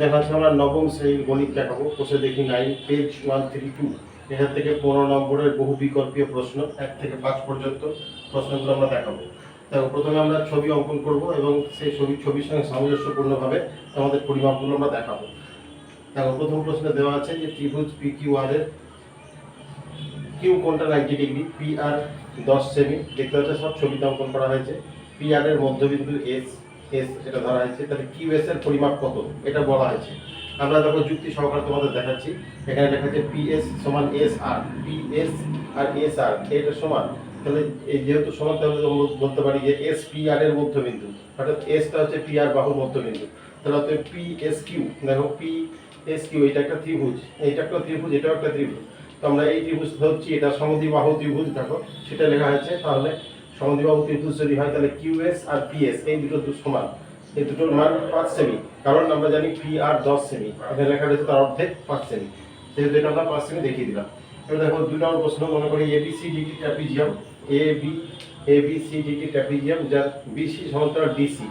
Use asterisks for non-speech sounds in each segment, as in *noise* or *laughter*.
দেখা যাচ্ছে আমরা নবম শ্রেণির গণিত দেখাবো, কোষে দেখি nine page one three two এখান থেকে পনেরো নম্বরের বহু বিকল্পীয় প্রশ্ন, এক থেকে পাঁচ পর্যন্ত প্রশ্নগুলো আমরা দেখাবো। দেখো, প্রথমে আমরা ছবি অঙ্কন করব এবং সেই ছবি, ছবির সঙ্গে সামঞ্জস্যপূর্ণভাবে আমাদের পরিমাপগুলো আমরা দেখাবো। দেখো, প্রথম প্রশ্নে দেওয়া আছে যে ত্রিভুজ পি কিউ আর এর কিউ কোনটা নাইনটি ডিগ্রি পি আর দশ সেমি দেখতে পাচ্ছে, সব ছবিতে অঙ্কন করা হয়েছে। পি আর এর মধ্যবিন্দু এস এস এটা ধরা হয়েছে, তাহলে কিউ এস পরিমাপ কত? এটা বলা হয়েছে। আমরা দেখো যুক্তি সহকারে তোমাদের দেখাচ্ছি, এখানে লেখা আছে পি এস সমান এস আর পি এস আর এস আর এটা সমান, তাহলে এই যেহেতু সমান, তাহলে বলতে পারি যে এস পি আর এর মধ্যবিন্দু, অর্থাৎ এসটা হচ্ছে পি আর বাহুর মধ্যবিন্দু। তাহলে হচ্ছে পি এস কিউ দেখো পি এস কিউ এটা একটা ত্রিভুজ, এইটা একটা ত্রিভুজ, এটাও একটা ত্রিভুজ। তো আমরা এই ত্রিভুজ ধরছি, এটা সমদ্বিবাহু ত্রিভুজ, দেখো, সেটা লেখা আছে তাহলে সমদ্বিবাহু ত্রিভুজ যদি হয় তাহলে কিউএস আর পিএস এই দুটো সমান। এই দুটোর মান পাঁচ সেমি কারণ আমরা জানি পি আর দশ সেমি এখানে লেখা রয়েছে তার অর্ধেক পাঁচ সেমি সেহেতু এটা আমরা পাঁচ সেমি দেখিয়ে দিলাম। এবার দেখো, দুই নম্বর প্রশ্ন মনে করি A B C D T trapezium. A B A B C D T trapezium, যার বিসি সমান্তরাল ডিসি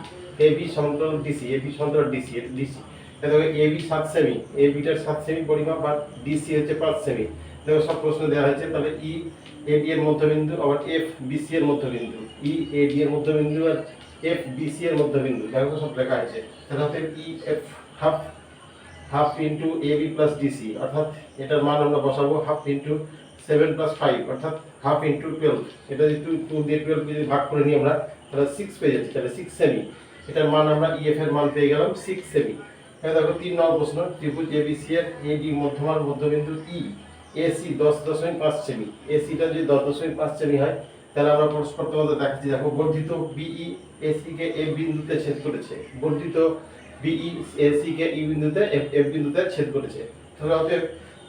এ বি সমান্তরাল ডিসি এ বি সমান্তরাল ডিসি ডিসি দেখো এ বি সাত সেমি এ বিটার সাত সেমি পরিমাপ আর ডিসি হচ্ছে পাঁচ সেমি দেখো, সব প্রশ্ন দেওয়া হয়েছে, তাহলে ই এ ডি এর মধ্যবিন্দু, আবার এফ বিসি এর মধ্যবিন্দু। ই এ ডি এর মধ্যবিন্দু আর এফ বিসি এর মধ্যবিন্দু। দেখো সব লেখা আছে। তাহলে হচ্ছে E F half half into A B plus DC অর্থাৎ এটার মান আমরা বসাবো half into seven plus five অর্থাৎ হাফ ইন্টু টুয়েলভ এটা যদি টু দিয়ে টুয়েলভ যদি ভাগ করে নিই আমরা, তাহলে সিক্স পেয়ে যাচ্ছি। তাহলে সিক্স সেমি এটার মান আমরা ইএফ এর মান পেয়ে গেলাম সিক্স সেমি দেখো তিন নম্বর প্রশ্ন। ত্রিভুজ এবিসি এর এডি মধ্যমান মধ্যবিন্দু ই এসি দশ দশমিক পাঁচ সেমি। এসিটা যদি দশ দশমিক পাঁচ সেমি হয়, তাহলে আমরা পরস্পর তোমাদের দেখাচ্ছি, দেখো বর্ধিত বিই এসি কে এ বিন্দুতে ছেদ করেছে। বর্ধিত বিই এসি কে ই বিন্দুতে এফ বিন্দুতে ছেদ করেছে। তাহলে অতএব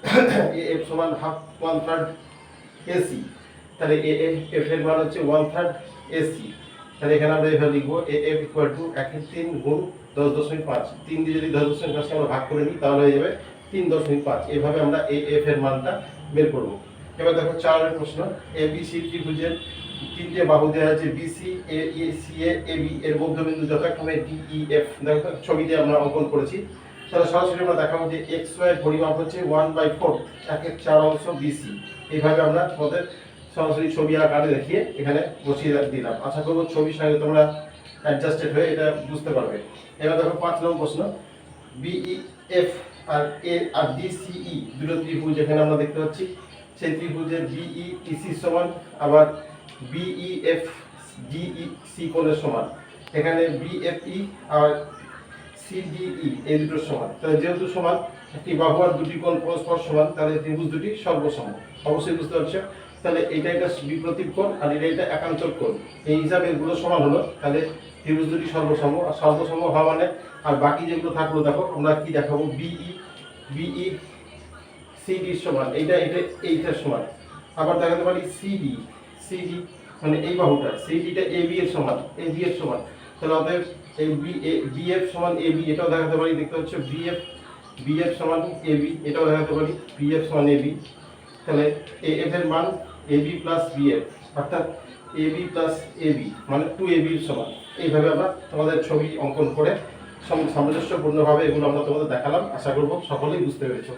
*coughs* এফ সমান হাফ ওয়ান থার্ড এসি তাহলে এ এফ এর মান হচ্ছে ওয়ান থার্ড এসি তাহলে এখানে আমরা এভাবে লিখব এ এফ ইকুয়াল টু একের তিন গুণ দশ দশমিক পাঁচ। তিন দিয়ে যদি দশ দশমিক পাঁচকে আমরা ভাগ করে নিই, তাহলে হয়ে যাবে তিন দশমিক পাঁচ। এভাবে আমরা এ, এফ এর মানটা বের করব। এবার দেখো চারের প্রশ্ন। এ, বি, সি ত্রিভুজের তিনটে বাহু দেওয়া আছে, B, C, A A C, A A, B এর মধ্যবিন্দু যথাক্রমে ডি, ই, এফ। দেখো ছবিতে আমরা অঙ্কন করেছি। তাহলে সরাসরি আমরা দেখাবো যে এক্স, ওয়াই পরিমাপ হচ্ছে ওয়ান বাই ফোর এক এক চার অংশ বিসি এইভাবে আমরা তোমাদের সরাসরি ছবি আকারে দেখিয়ে এখানে বসিয়ে দিলাম। আশা করব ছবির সঙ্গে তোমরা অ্যাডজাস্টেড হয়ে এটা বুঝতে পারবে। এবার দেখো পাঁচ নম্বর প্রশ্ন। BE F R A R D C E দুটো ত্রিভুজ এখানে আমরা দেখতে পাচ্ছি। সেই ত্রিভুজের বিই ইসি সমান, আবার বিই এফ ডিই সি কোণের সমান। এখানে বিএফই আর সিডিই এই দুটোর সমান। তাহলে যেহেতু সমান, একটি বাহু আর দুটি কোণ পরস্পর সমান, তাহলে ত্রিভুজ দুটি সর্বসম। অবশ্যই বুঝতে পারছ তাহলে এটা একটা বিপ্রতীপ কোণ আর এটা এটা একান্তর কোণ। এই হিসাবে এগুলো সমান হলো, তাহলে ত্রিভুজ দুটি সর্বসম। আর সর্বসম হওয়া মানে আর বাকি যেগুলো থাকল, দেখো, আমরা কি দেখাবো? বিই বিই সিডির সমান। এইটা এটা এইটার সমান। আবার দেখাতে পারি সিডি সিডি মানে এই বাহুটা সিডিটা এ বি এর সমান এ বি এর সমান। তাহলে অতএব এই বি এ বিএফ সমান এ বি এটাও দেখাতে পারি, দেখতে হচ্ছে বিএফ বিএফ সমান এ বি এটাও দেখাতে পারি বিএফ সমান এ বি তাহলে এ এফ এর মান এ বি প্লাস বিএফ অর্থাৎ A B plus A B মানে টু এ বির সমান। এইভাবে আমরা তোমাদের ছবি অঙ্কন করে সামঞ্জস্যপূর্ণভাবে এগুলো আমরা তোমাদের দেখালাম। আশা করব সকলেই বুঝতে পেরেছ।